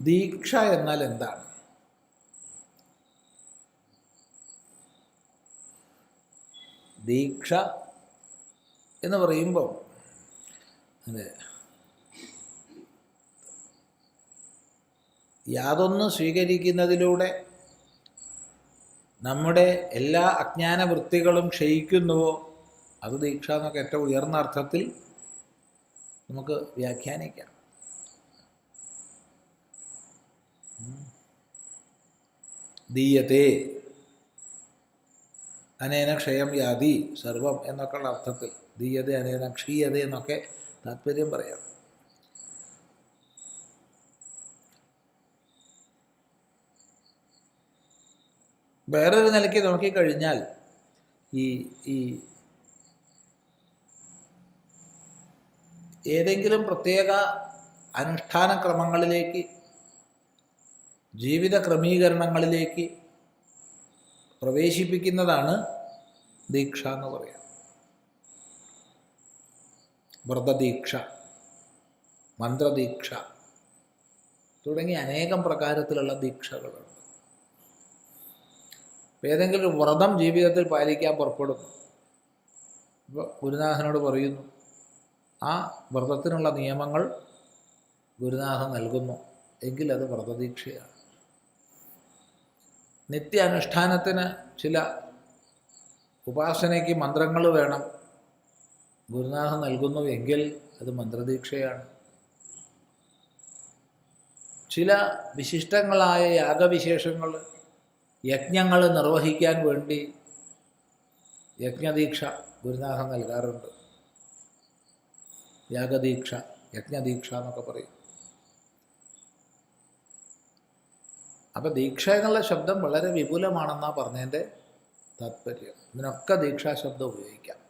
ദീക്ഷ എന്നാൽ എന്താണ്? ദീക്ഷ എന്ന് പറയുമ്പോൾ അതെ. യാതൊന്ന് സ്വീകരിക്കുന്നതിലൂടെ നമ്മുടെ എല്ലാ അജ്ഞാന വൃത്തികളും ക്ഷയിക്കുന്നുവോ? അത് ദീക്ഷ എന്നൊക്കെ ഏറ്റവും ഉയർന്ന അർത്ഥത്തിൽ നമുക്ക് വ്യാഖ്യാനിക്കാം. ദീയത്തെ. അനേന ക്ഷയം യാതി സർവം എന്നൊക്കെയുള്ള അർത്ഥത്തിൽ ദീയത അനേന ക്ഷീയത എന്നൊക്കെ താല്പര്യം പറയാം. വേറൊരു നിലയ്ക്ക് നോക്കിക്കഴിഞ്ഞാൽ ഈ ഈ ഏതെങ്കിലും പ്രത്യേക അനുഷ്ഠാന ക്രമങ്ങളിലേക്ക് ജീവിത ക്രമീകരണങ്ങളിലേക്ക് പ്രവേശിപ്പിക്കുന്നതാണ് ദീക്ഷ എന്ന് പറയാം. വ്രതദീക്ഷ മന്ത്രദീക്ഷ തുടങ്ങി അനേകം പ്രകാരത്തിലുള്ള ദീക്ഷകളുണ്ട്. ഏതെങ്കിലും ഒരു വ്രതം ജീവിതത്തിൽ പാലിക്കാൻ പുറപ്പെടുന്നു. ഇപ്പോൾ ഗുരുനാഥനോട് പറയുന്നു ആ വ്രതത്തിനുള്ള നിയമങ്ങൾ ഗുരുനാഥൻ നൽകുന്നു എങ്കിൽ അത് വ്രതദീക്ഷയാണ്. നിത്യാനുഷ്ഠാനത്തിന് ചില ഉപാസനയ്ക്ക് മന്ത്രങ്ങൾ വേണം. ഗുരുനാഥൻ നൽകുന്നു എങ്കിൽ അത് മന്ത്രദീക്ഷയാണ്. ചില വിശിഷ്ടങ്ങളായ യാഗവിശേഷങ്ങൾ യജ്ഞങ്ങൾ നിർവഹിക്കാൻ വേണ്ടി യജ്ഞദീക്ഷ ഗുരുനാഥൻ നൽകാറുണ്ട്. യാഗദീക്ഷ യജ്ഞദീക്ഷ എന്നൊക്കെ പറയും. അപ്പം ദീക്ഷ എന്നുള്ള ശബ്ദം വളരെ വിപുലമാണെന്നാണ് പറഞ്ഞതിന്റെ താത്പര്യം. ഇതിനൊക്കെ ദീക്ഷാശബ്ദം ഉപയോഗിക്കാം.